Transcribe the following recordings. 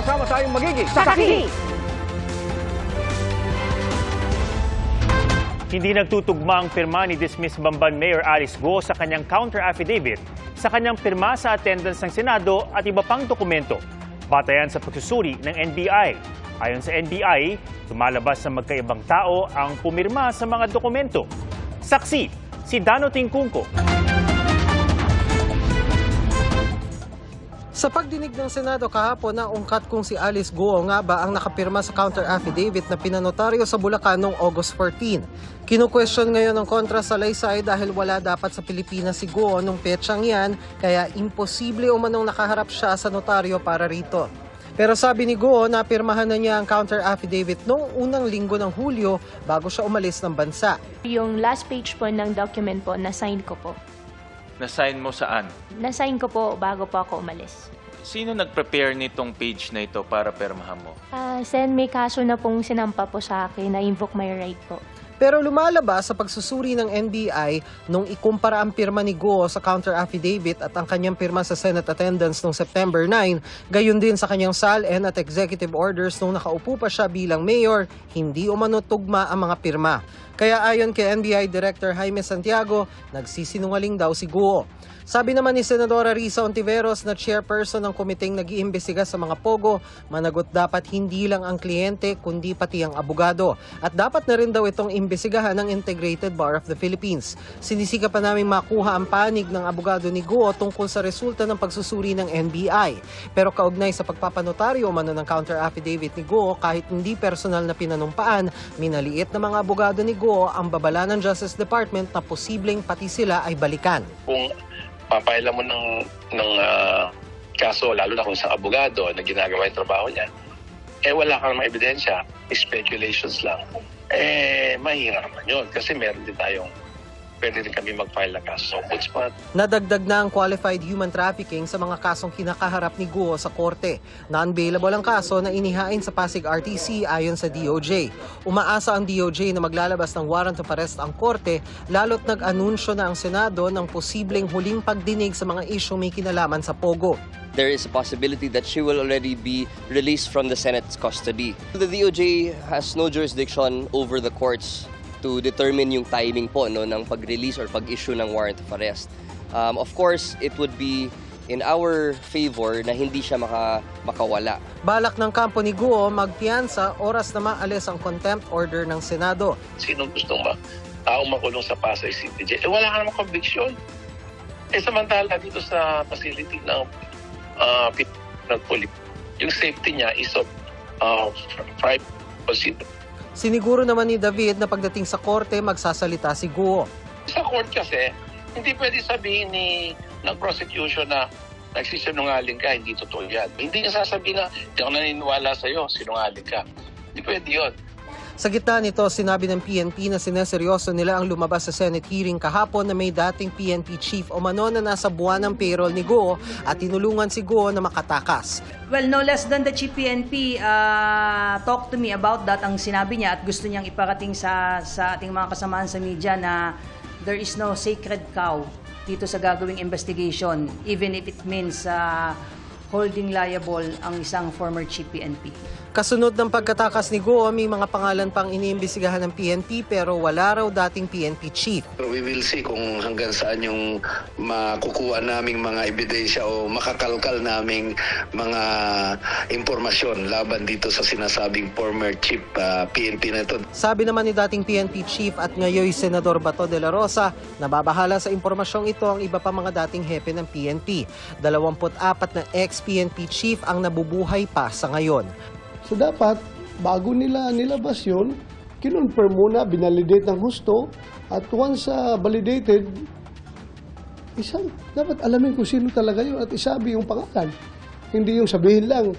Sama-sama tayong magiging Sakaki! Hindi nagtutugma ang pirma ni dismiss Bamban Mayor Alice Go sa kanyang counter affidavit sa kanyang pirma sa attendance ng Senado at iba pang dokumento. Batayan sa pagsusuri ng NBI. Ayon sa NBI, lumalabas na magkaibang tao ang pumirma sa mga dokumento. Saksi, si Dano Tingkungko. Sa pagdinig ng Senado kahapon na ungkat kung si Alice Guo nga ba ang nakapirma sa counter affidavit na pinanotaryo sa Bulacan noong August 14. Kinu-question ngayon ng kontra sa Laysay dahil wala dapat sa Pilipinas si Guo nung petsang yan kaya imposible umanong nakaharap siya sa notaryo para rito. Pero sabi ni Guo na pirmahan na niya ang counter affidavit noong unang linggo ng Hulyo bago siya umalis ng bansa. Yung last page po ng document po, na-sign ko po. Na-sign mo saan? Na-sign ko po bago po ako umalis. Sino nag-prepare nitong page na ito para permahan mo? Ah, Sen, may kaso na pong sinampa po sa akin na invoke my right po. Pero lumalabas sa pagsusuri ng NBI nung ikumpara ang pirma ni Guo sa counter affidavit at ang kanyang pirma sa Senate attendance noong September 9, gayon din sa kanyang SALN at executive orders nung nakaupo pa siya bilang mayor, hindi umano tugma ang mga pirma. Kaya ayon kay NBI Director Jaime Santiago, nagsisinungaling daw si Guo. Sabi naman ni Senadora Risa Ontiveros na chairperson ng komiteng nag-iimbestiga sa mga pogo, managot dapat hindi lang ang kliyente kundi pati ang abogado. At dapat na rin daw itong imbestigahan ng Integrated Bar of the Philippines. Sinisika pa namin makuha ang panig ng abogado ni Guo tungkol sa resulta ng pagsusuri ng NBI. Pero kaugnay sa pagpapanotaryo mano ng counter affidavit ni Guo kahit hindi personal na pinanumpaan, minaliit na mga abogado ni Guo ang babala ng Justice Department na posibleng pati sila ay balikan. kung papailan mo ng, ng ah, kaso, lalo na kung sa abogado na ginagawa yung trabaho niya, eh wala kang mga ebidensya, speculations lang, eh mahirap naman yun. Kasi meron din tayong, pwede din kami mag-file ng kaso sa ombudsman. Nadagdag na ang qualified human trafficking sa mga kasong kinakaharap ni Guo sa korte. Non-bailable ang kaso na inihain sa Pasig RTC ayon sa DOJ. Umaasa ang DOJ na maglalabas ng warrant of arrest ang korte lalo't nag-anunsyo na ang Senado ng posibleng huling pagdinig sa mga isyong may kinalaman sa Pogo. there is a possibility that she will already be released from the Senate's custody. The DOJ has no jurisdiction over the courts to determine yung timing po no, ng pag-release or pag-issue ng warrant of arrest. Um, of course, it would be in our favor na hindi siya maka, makawala. Balak ng kampo ni Guo magpiyansa oras na maalis ang contempt order ng Senado. Sino gustong ma taong makulong sa Pasay City Jail? Eh wala ka namang conviction. Eh samantala dito sa facility ng uh, ng police, yung safety niya is of uh, private consider. Siniguro naman ni David na pagdating sa korte magsasalita si Guo. Sa court kasi, hindi pwede sabihin ni ng prosecution na nagsisinungaling ka, hindi totoo yan. Hindi niya sasabihin na, hindi ako naniniwala sa'yo, sinungaling ka. Hindi pwede yun. Sa gitna nito, sinabi ng PNP na sineseryoso nila ang lumabas sa Senate hearing kahapon na may dating PNP chief o mano na nasa buwan ng payroll ni Guo at tinulungan si Guo na makatakas. Well, no less than the chief PNP uh, talked to me about that. Ang sinabi niya at gusto niyang iparating sa, sa ating mga kasamahan sa media na there is no sacred cow dito sa gagawing investigation even if it means uh, holding liable ang isang former chief PNP. Kasunod ng pagkatakas ni Guo, may mga pangalan pang iniimbestigahan ng PNP pero wala raw dating PNP chief. We will see kung hanggang saan yung makukuha naming mga ebidensya o makakalkal naming mga impormasyon laban dito sa sinasabing former chief ah, PNP na ito. Sabi naman ni dating PNP chief at ngayoy Senador Bato de la Rosa, nababahala sa impormasyong ito ang iba pa mga dating hepe ng PNP. 24 na ex-PNP chief ang nabubuhay pa sa ngayon. So dapat, bago nila nilabas yun, kinonfirm muna, binalidate ng husto, at once uh, validated, isa, dapat alamin kung sino talaga yun at isabi yung pangalan. Hindi yung sabihin lang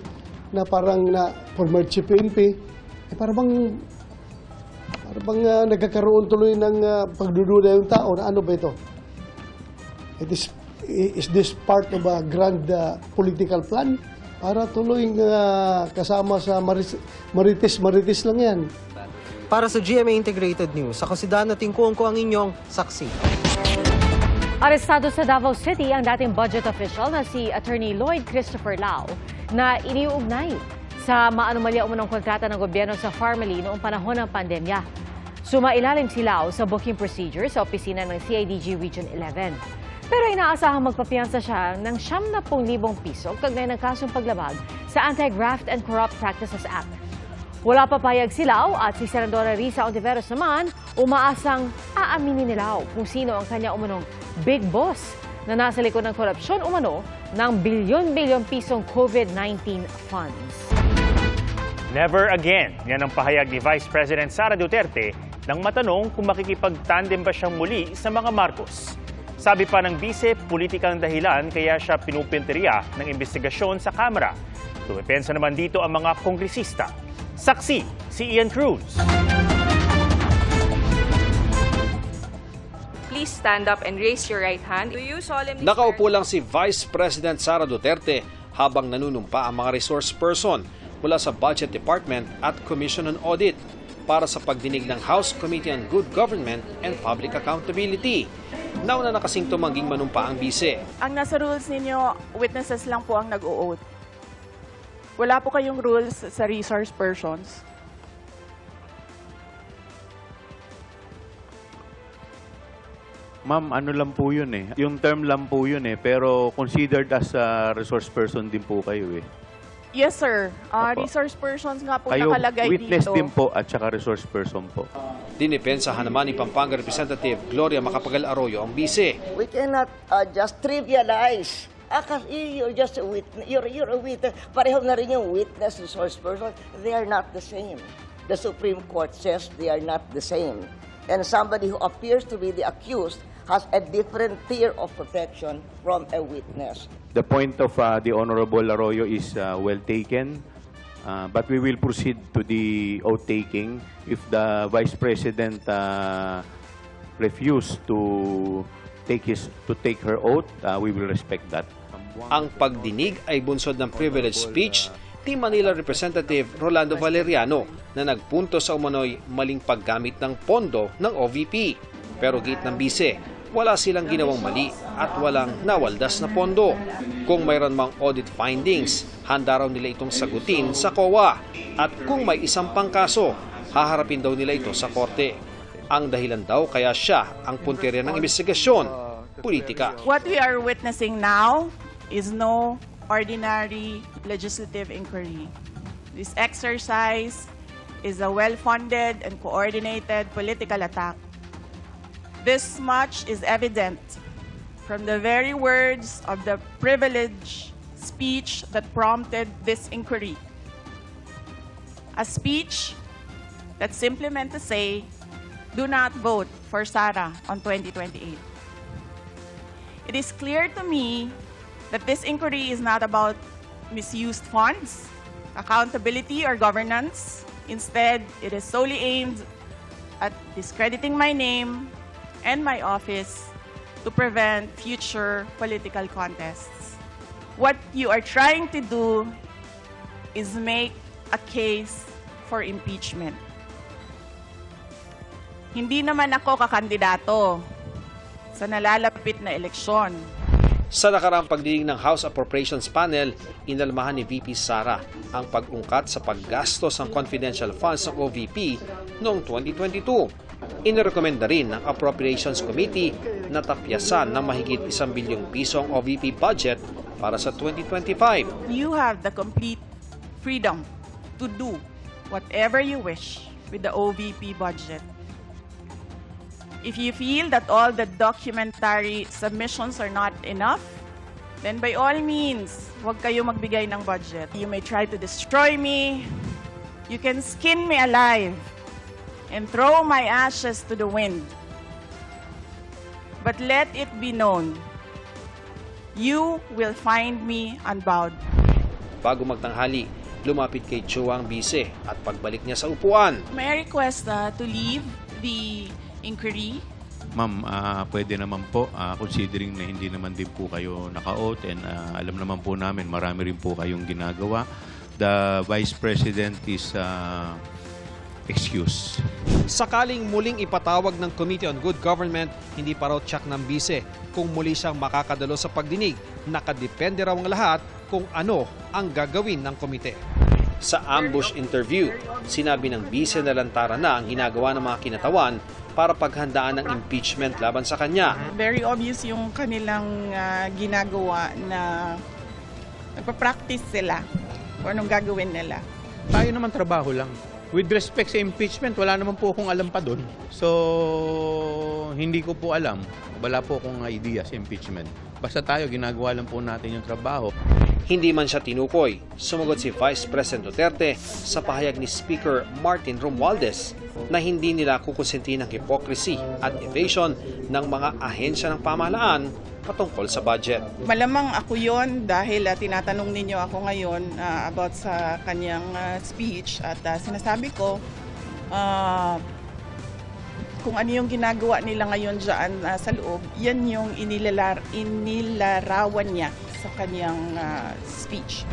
na parang na former chief PNP, eh para bang, para bang uh, nagkakaroon tuloy ng uh, pagdududa yung tao na ano ba ito? It is, is this part of a grand uh, political plan? Para tuloy uh, kasama sa marites lang yan. Para sa GMA Integrated News, ako si Dano Tingkong ang inyong saksi. Arestado sa Davao City ang dating budget official na si Attorney Lloyd Christopher Lau. na iniuugnay sa maanumalya umunong kontrata ng gobyerno sa Farmally noong panahon ng pandemya. Sumailalim si Lau sa booking procedure sa opisina ng CIDG Region 11. Pero inaasahang magpapiyansa siya ng 70,000 piso kagnay ng kasong paglabag sa Anti-Graft and Corrupt Practices Act. Wala pa payag si Lau at si Senadora Risa Ontiveros naman umaasang aaminin ni Lau kung sino ang kanya umunong big boss na nasa likod ng korupsyon umano ng bilyon-bilyon pisong COVID-19 funds. Never again. Yan ang pahayag ni Vice President Sara Duterte nang matanong kung makikipag-tandem ba siyang muli sa mga Marcos. Sabi pa ng bise, politikang dahilan kaya siya pinupinteriya ng investigasyon sa Kamara. Tumipensa naman dito ang mga kongresista. Saksi, si Ian Cruz. Please stand up and raise your right hand. Do you solemnly Nakaupo lang si Vice President Sara Duterte habang nanunumpa ang mga resource person mula sa Budget Department at Commission on Audit para sa pagdinig ng House Committee on Good Government and Public Accountability. Nauna na kasing tumangging manumpa ang bise. Ang nasa rules ninyo, witnesses lang po ang nag-o-oath. Wala po kayong rules sa resource persons. Ma'am, ano lang po yun eh. Yung term lang po yun eh. Pero considered as a resource person din po kayo eh. Yes, sir. Uh, Opo. resource persons nga po Kayo nakalagay witness dito. din po at saka resource person po. Dinipensahan naman ni Pampanga Representative Gloria Macapagal Arroyo ang bise. We cannot uh, just trivialize. Ah, kasi you're just a witness. You're, you're a witness. Pareho na rin yung witness, resource person. They are not the same. The Supreme Court says they are not the same. And somebody who appears to be the accused has a different tier of protection from a witness. The point of uh, the Honorable Arroyo is uh, well taken. Uh, but we will proceed to the oath taking if the Vice President uh, refuse to take his to take her oath. Uh, we will respect that. Ang pagdinig ay bunsod ng privilege speech ni Manila Representative Rolando Valeriano na nagpunto sa umano'y maling paggamit ng pondo ng OVP. Pero gate ng bise, wala silang ginawang mali at walang nawaldas na pondo. Kung mayroon mang audit findings, handa raw nila itong sagutin sa COA. At kung may isang pangkaso, haharapin daw nila ito sa korte. Ang dahilan daw kaya siya ang punteriya ng investigasyon, politika. What we are witnessing now is no ordinary legislative inquiry. This exercise is a well-funded and coordinated political attack. This much is evident from the very words of the privileged speech that prompted this inquiry. A speech that simply meant to say, do not vote for Sara on 2028. It is clear to me that this inquiry is not about misused funds, accountability, or governance. Instead, it is solely aimed at discrediting my name and my office to prevent future political contests. What you are trying to do is make a case for impeachment. Hindi naman ako kakandidato sa nalalapit na eleksyon. Sa nakaraang pagdinig ng House Appropriations Panel, inalmahan ni VP Sara ang pag-ungkat sa paggastos ng confidential funds ng OVP noong 2022. Inirekomenda rin ng Appropriations Committee na tapyasan ng mahigit isang bilyong piso ang OVP budget para sa 2025. You have the complete freedom to do whatever you wish with the OVP budget. If you feel that all the documentary submissions are not enough, then by all means, huwag kayo magbigay ng budget. You may try to destroy me. You can skin me alive and throw my ashes to the wind. But let it be known, you will find me unbowed. Bago magtanghali, lumapit kay Chua ang bise at pagbalik niya sa upuan. May I request uh, to leave the inquiry? Ma'am, ah, pwede naman po, ah, considering na hindi naman din po kayo naka-oath and ah, alam naman po namin marami rin po kayong ginagawa. The Vice President is ah, excused. Sakaling muling ipatawag ng Committee on Good Government, hindi pa raw tsak ng bise kung muli siyang makakadalo sa pagdinig. Nakadepende raw ang lahat kung ano ang gagawin ng komite. Sa ambush interview, sinabi ng bise na lantara na ang ginagawa ng mga kinatawan para paghandaan ng impeachment laban sa kanya. Very obvious yung kanilang ah, ginagawa na nagpa-practice sila kung anong gagawin nila. Tayo naman trabaho lang. With respect sa impeachment, wala naman po akong alam pa doon. So, hindi ko po alam. Wala po akong idea sa impeachment. Basta tayo, ginagawa lang po natin yung trabaho. Hindi man siya tinukoy, sumagot si Vice President Duterte sa pahayag ni Speaker Martin Romualdez na hindi nila kukonsinti ng hypocrisy at evasion ng mga ahensya ng pamahalaan patungkol sa budget. Malamang ako yon dahil ah, tinatanong ninyo ako ngayon ah, about sa kanyang ah, speech at ah, sinasabi ko ah, kung ano yung ginagawa nila ngayon dyan ah, sa loob, yan yung inilalar, inilarawan niya sa kanyang ah, speech.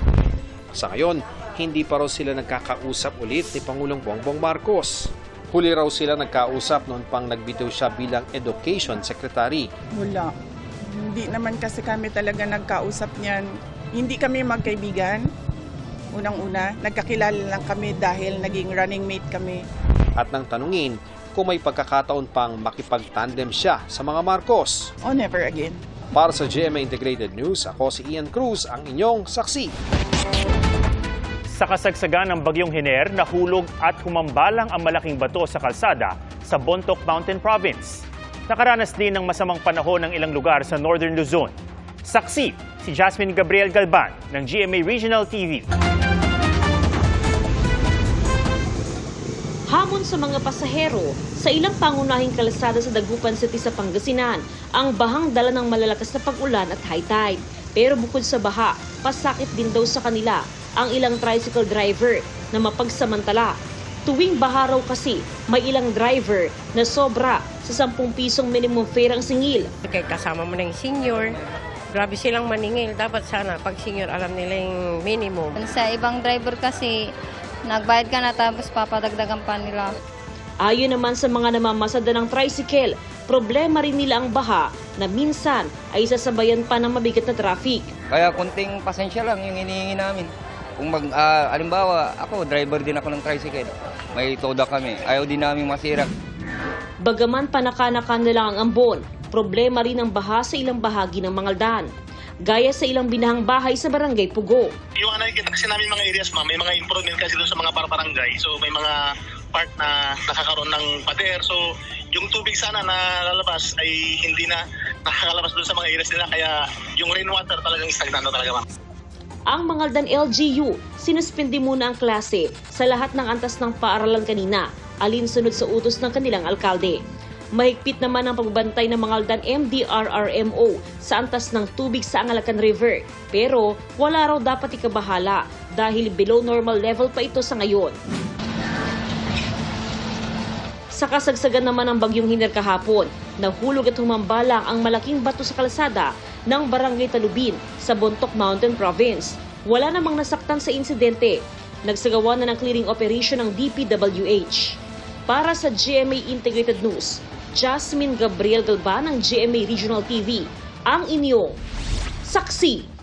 Sa ngayon, hindi pa raw sila nagkakausap ulit ni Pangulong Bongbong Marcos. Huli raw sila nagkausap noon pang nagbitaw siya bilang Education Secretary. Wala. Hindi naman kasi kami talaga nagkausap niyan. Hindi kami magkaibigan. Unang-una, nagkakilala lang kami dahil naging running mate kami. At nang tanungin kung may pagkakataon pang makipag-tandem siya sa mga Marcos. Oh, never again. Para sa GMA Integrated News, ako si Ian Cruz, ang inyong saksi. Sa kasagsagan ng bagyong Hiner, nahulog at humambalang ang malaking bato sa kalsada sa Bontoc Mountain Province. Nakaranas din ng masamang panahon ng ilang lugar sa Northern Luzon. Saksi si Jasmine Gabriel Galban ng GMA Regional TV. Hamon sa mga pasahero sa ilang pangunahing kalsada sa Dagupan City sa Pangasinan ang bahang dala ng malalakas na pag-ulan at high tide. Pero bukod sa baha, pasakit din daw sa kanila ang ilang tricycle driver na mapagsamantala. Tuwing baha raw kasi, may ilang driver na sobra sa 10 pisong minimum fare ang singil. Kay kasama mo ng senior, grabe silang maningil. Dapat sana, pag senior, alam nila yung minimum. Sa ibang driver kasi, nagbayad ka na tapos papadagdagan pa nila. Ayon naman sa mga namamasada ng tricycle, problema rin nila ang baha na minsan ay sasabayan pa ng mabigat na traffic. Kaya konting pasensya lang yung hinihingi namin. Kung mag, ah, alimbawa, ako, driver din ako ng tricycle. May toda kami. Ayaw din namin masira. Bagaman panakanakan na lang ang ambon, problema rin ang baha sa ilang bahagi ng Mangaldan. Gaya sa ilang binahang bahay sa Barangay Pugo. Yung ano, kasi namin mga areas ma'am, may mga improvement kasi doon sa mga barangay. So may mga part na nakakaroon ng pader. So yung tubig sana na lalabas ay hindi na nakakalabas doon sa mga areas nila. Kaya yung rainwater talagang stagnant na talaga ma'am. Ang Mangaldan LGU, sinuspindi muna ang klase sa lahat ng antas ng paaralan kanina, alinsunod sa utos ng kanilang alkalde. Mahigpit naman ang pagbabantay ng Mangaldan MDRRMO sa antas ng tubig sa Angalacan River. Pero wala raw dapat ikabahala dahil below normal level pa ito sa ngayon. Sa kasagsagan naman ng bagyong Hiner kahapon, nahulog at humambalang ang malaking bato sa kalsada ng Barangay Talubin sa Bontoc Mountain Province. Wala namang nasaktan sa insidente. Nagsagawa na ng clearing operation ng DPWH. Para sa GMA Integrated News, Jasmine Gabriel Galban ng GMA Regional TV, ang inyong saksi.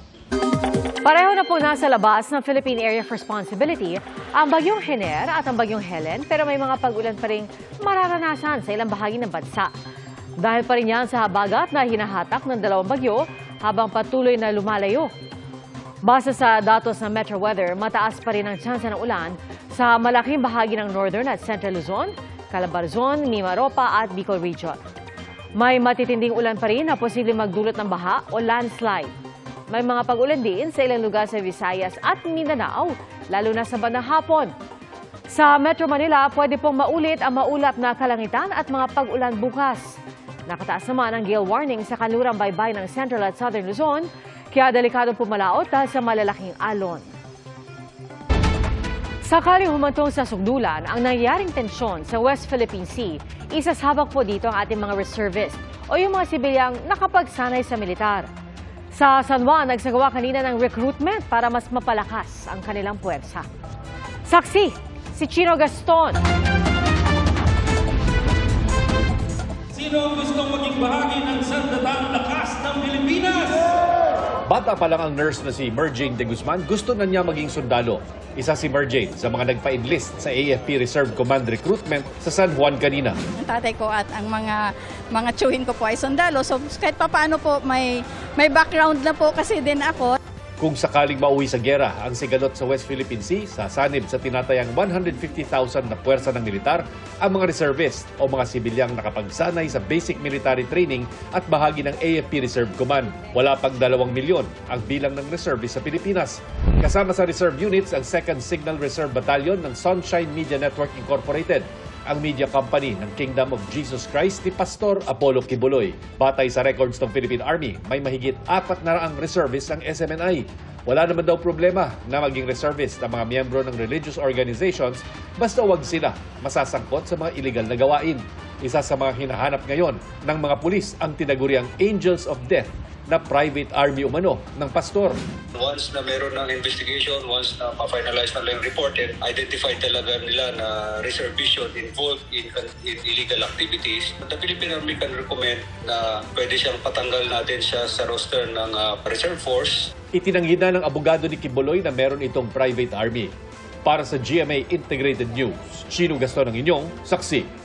Pareho na po nasa labas ng Philippine Area of Responsibility ang bagyong Hener at ang bagyong Helen pero may mga pag-ulan pa rin mararanasan sa ilang bahagi ng bansa. Dahil pa rin yan sa habagat na hinahatak ng dalawang bagyo habang patuloy na lumalayo. Base sa datos ng Metro Weather, mataas pa rin ang tsansa ng ulan sa malaking bahagi ng Northern at Central Luzon, Calabarzon, Mimaropa at Bicol Region. May matitinding ulan pa rin na posibleng magdulot ng baha o landslide. May mga pag-ulan din sa ilang lugar sa Visayas at Mindanao, lalo na sa bandang hapon. Sa Metro Manila, pwede pong maulit ang maulap na kalangitan at mga pag-ulan bukas. Nakataas naman ang gale warning sa kanlurang baybay ng Central at Southern Luzon, kaya delikadong pumalaot dahil sa malalaking alon. Sakaling humantong sa sugdulan ang nangyaring tensyon sa West Philippine Sea, isasabak po dito ang ating mga reservist o yung mga sibilyang nakapagsanay sa militar. Sa San Juan, nagsagawa kanina ng recruitment para mas mapalakas ang kanilang puwersa. Saksi, si Chino Gaston. Sino ang gustong maging bahagi ng sandatang lakas ng Pilipinas? Bata pa lang ang nurse na si Merjane de Guzman, gusto na niya maging sundalo. Isa si Merjane sa mga nagpa-enlist sa AFP Reserve Command Recruitment sa San Juan kanina. Ang tatay ko at ang mga mga tsuhin ko po ay sundalo. So kahit papaano po may may background na po kasi din ako. Kung sakaling mauwi sa gera ang sigalot sa West Philippine Sea, sasanib sa tinatayang 150,000 na puwersa ng militar ang mga reservist o mga sibilyang nakapagsanay sa basic military training at bahagi ng AFP Reserve Command. Wala pang dalawang milyon ang bilang ng reservist sa Pilipinas. Kasama sa reserve units ang 2nd Signal Reserve Battalion ng Sunshine Media Network Incorporated ang media company ng Kingdom of Jesus Christ ni Pastor Apollo Kibuloy. Batay sa records ng Philippine Army, may mahigit apat na raang reservist ang SMNI. Wala naman daw problema na maging reservist ang mga miyembro ng religious organizations basta wag sila masasangkot sa mga illegal na gawain. Isa sa mga hinahanap ngayon ng mga pulis ang tinaguriang Angels of Death na private army umano ng pastor. Once na meron ng investigation, once na ma-finalize na lang report and identify talaga nila na reservist yun involved in, in illegal activities, the Philippine Army can recommend na pwede siyang patanggal natin siya sa roster ng uh, reserve force Itinanggi na ng abogado ni Kibuloy na meron itong private army. Para sa GMA Integrated News, Chino Gaston ang inyong saksi.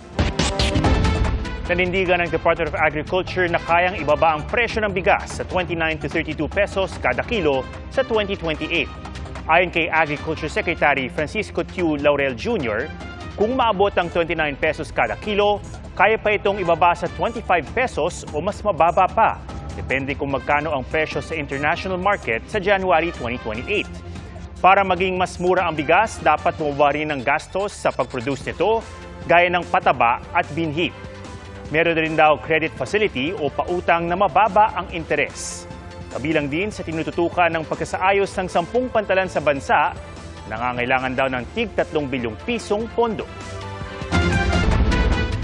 Nanindigan ng Department of Agriculture na kayang ibaba ang presyo ng bigas sa 29 to 32 pesos kada kilo sa 2028. Ayon kay Agriculture Secretary Francisco Tiu Laurel Jr., kung maabot ang 29 pesos kada kilo, kaya pa itong ibaba sa 25 pesos o mas mababa pa. Depende kung magkano ang presyo sa international market sa January 2028. Para maging mas mura ang bigas, dapat bumaba rin ang gastos sa pag-produce nito, gaya ng pataba at binhi. Meron rin daw credit facility o pautang na mababa ang interes. Kabilang din sa tinututukan ng pagkasaayos ng sampung pantalan sa bansa, nangangailangan daw ng tig 3 bilyong pisong pondo.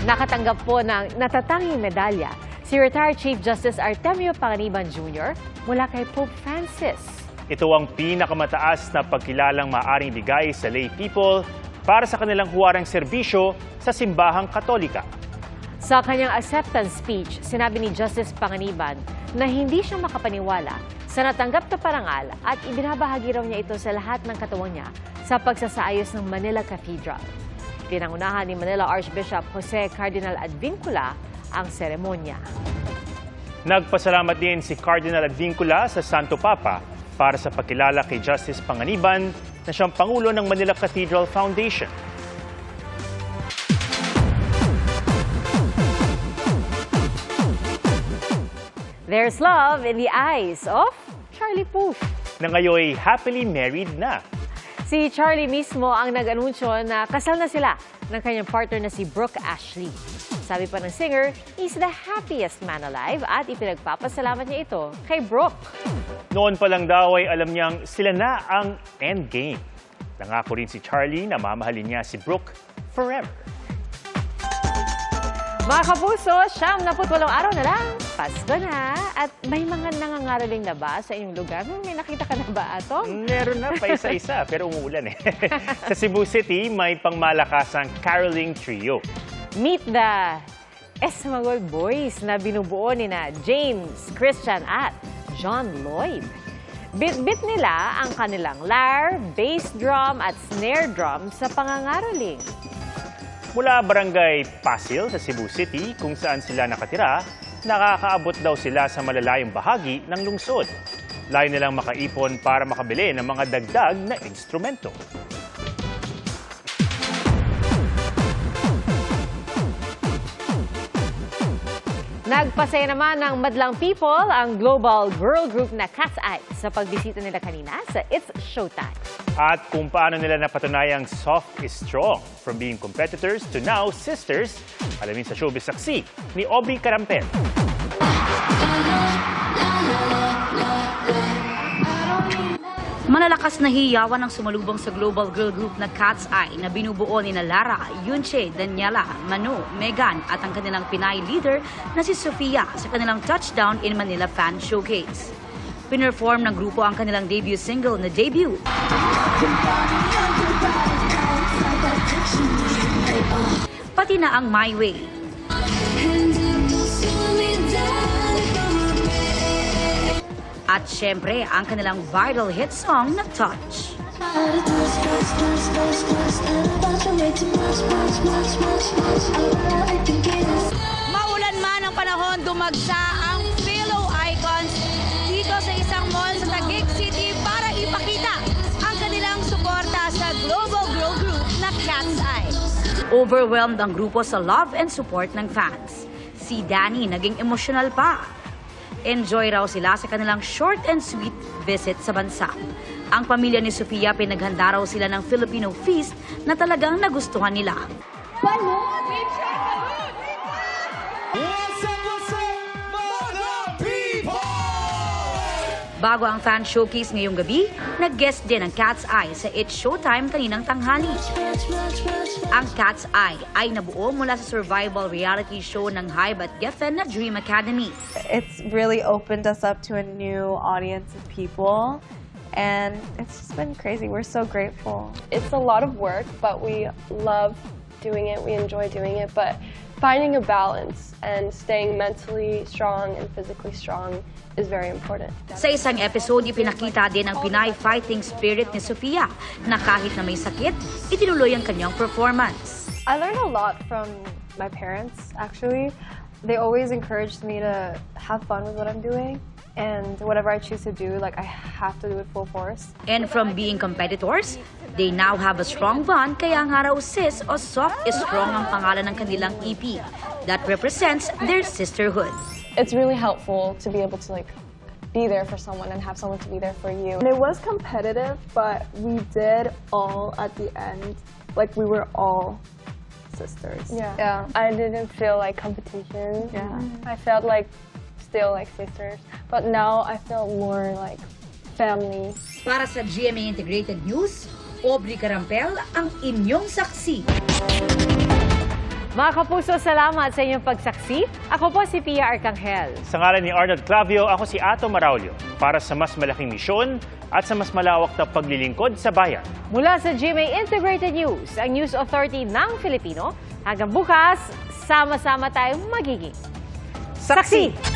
Nakatanggap po ng natatanging medalya si retired Chief Justice Artemio Panganiban Jr. mula kay Pope Francis. Ito ang pinakamataas na pagkilalang maaring bigay sa lay people para sa kanilang huwarang serbisyo sa simbahang katolika. Sa kanyang acceptance speech, sinabi ni Justice Panganiban na hindi siya makapaniwala sa natanggap na parangal at ibinabahagi raw niya ito sa lahat ng katuwang niya sa pagsasaayos ng Manila Cathedral. Pinangunahan ni Manila Archbishop Jose Cardinal Advincula ang seremonya. Nagpasalamat din si Cardinal Advincula sa Santo Papa para sa pagkilala kay Justice Panganiban na siyang Pangulo ng Manila Cathedral Foundation. There's love in the eyes of Charlie Puth. Na ngayon happily married na. Si Charlie mismo ang nag-anunsyo na kasal na sila ng kanyang partner na si Brooke Ashley. Sabi pa ng singer, he's the happiest man alive at ipinagpapasalamat niya ito kay Brooke. Noon pa lang daw ay alam niyang sila na ang endgame. Nangako rin si Charlie na mamahalin niya si Brooke forever. Mga kapuso, siyam na putwalong araw na lang. Pasko na. At may mga nangangaraling na ba sa inyong lugar? May nakita ka na ba, Atong? Meron na pa isa-isa, pero umuulan eh. sa Cebu City, may pangmalakasang caroling trio. Meet the Esmagol Boys na binubuo ni na James, Christian at John Lloyd. Bit-bit nila ang kanilang lyre, bass drum at snare drum sa pangangaraling. Mula Barangay Pasil sa Cebu City, kung saan sila nakatira, nakakaabot daw sila sa malalayong bahagi ng lungsod. Layo nilang makaipon para makabili ng mga dagdag na instrumento. Nagpasaya naman ng madlang people ang global girl group na Cat's Eye sa pagbisita nila kanina sa It's Showtime. At kung paano nila napatunayang soft is strong from being competitors to now sisters, alamin sa showbiz saksi ni Aubrey Carampel. Malalakas na hiyawan ang sumalubong sa global girl group na Cat's Eye na binubuo ni na Lara, Yunche, Daniela, Manu, Megan at ang kanilang Pinay leader na si Sofia sa kanilang touchdown in Manila Fan Showcase. Pinerform ng grupo ang kanilang debut single na debut. Pati na ang My Way. At syempre, ang kanilang viral hit song na Touch. Maulan man ang panahon, dumagsa ang Pillow Icons dito sa isang mall sa Taguig City para ipakita ang kanilang suporta sa global girl group na Cat's Eye. Overwhelmed ang grupo sa love and support ng fans. Si Danny naging emotional pa. Enjoy raw sila sa kanilang short and sweet visit sa bansa. Ang pamilya ni Sofia pinaghanda raw sila ng Filipino feast na talagang nagustuhan nila. Bago ang fan showcase ngayong gabi, nag-guest din ang Cat's Eye sa It's Showtime kaninang tanghali. Ang Cat's Eye ay nabuo mula sa survival reality show ng Hybe at Geffen na Dream Academy. It's really opened us up to a new audience of people. And it's just been crazy. We're so grateful. It's a lot of work, but we love doing it. We enjoy doing it. But finding a balance and staying mentally strong and physically strong is very important. Sa isang episode, ipinakita din ang Pinay fighting spirit ni Sofia na kahit na may sakit, itinuloy ang kanyang performance. I learned a lot from my parents, actually. They always encouraged me to have fun with what I'm doing. And whatever I choose to do, like I have to do it full force. And from being competitors, they now have a strong bond kaya nga raw sis o soft is strong ang pangalan ng kanilang EP that represents their sisterhood. It's really helpful to be able to like be there for someone and have someone to be there for you. And it was competitive, but we did all at the end, like we were all sisters. Yeah. Yeah. I didn't feel like competition. Yeah. I felt like still like sisters. But now I feel more like family. Para sa GMA Integrated News, Aubrey Carampel ang inyong saksi. Mga kapuso, salamat sa inyong pagsaksi. Ako po si Pia Arcangel. Sa ngalan ni Arnold Clavio, ako si Ato Maraulio para sa mas malaking misyon at sa mas malawak na paglilingkod sa bayan. Mula sa GMA Integrated News, ang News Authority ng Filipino, hanggang bukas, sama-sama tayong magiging saksi.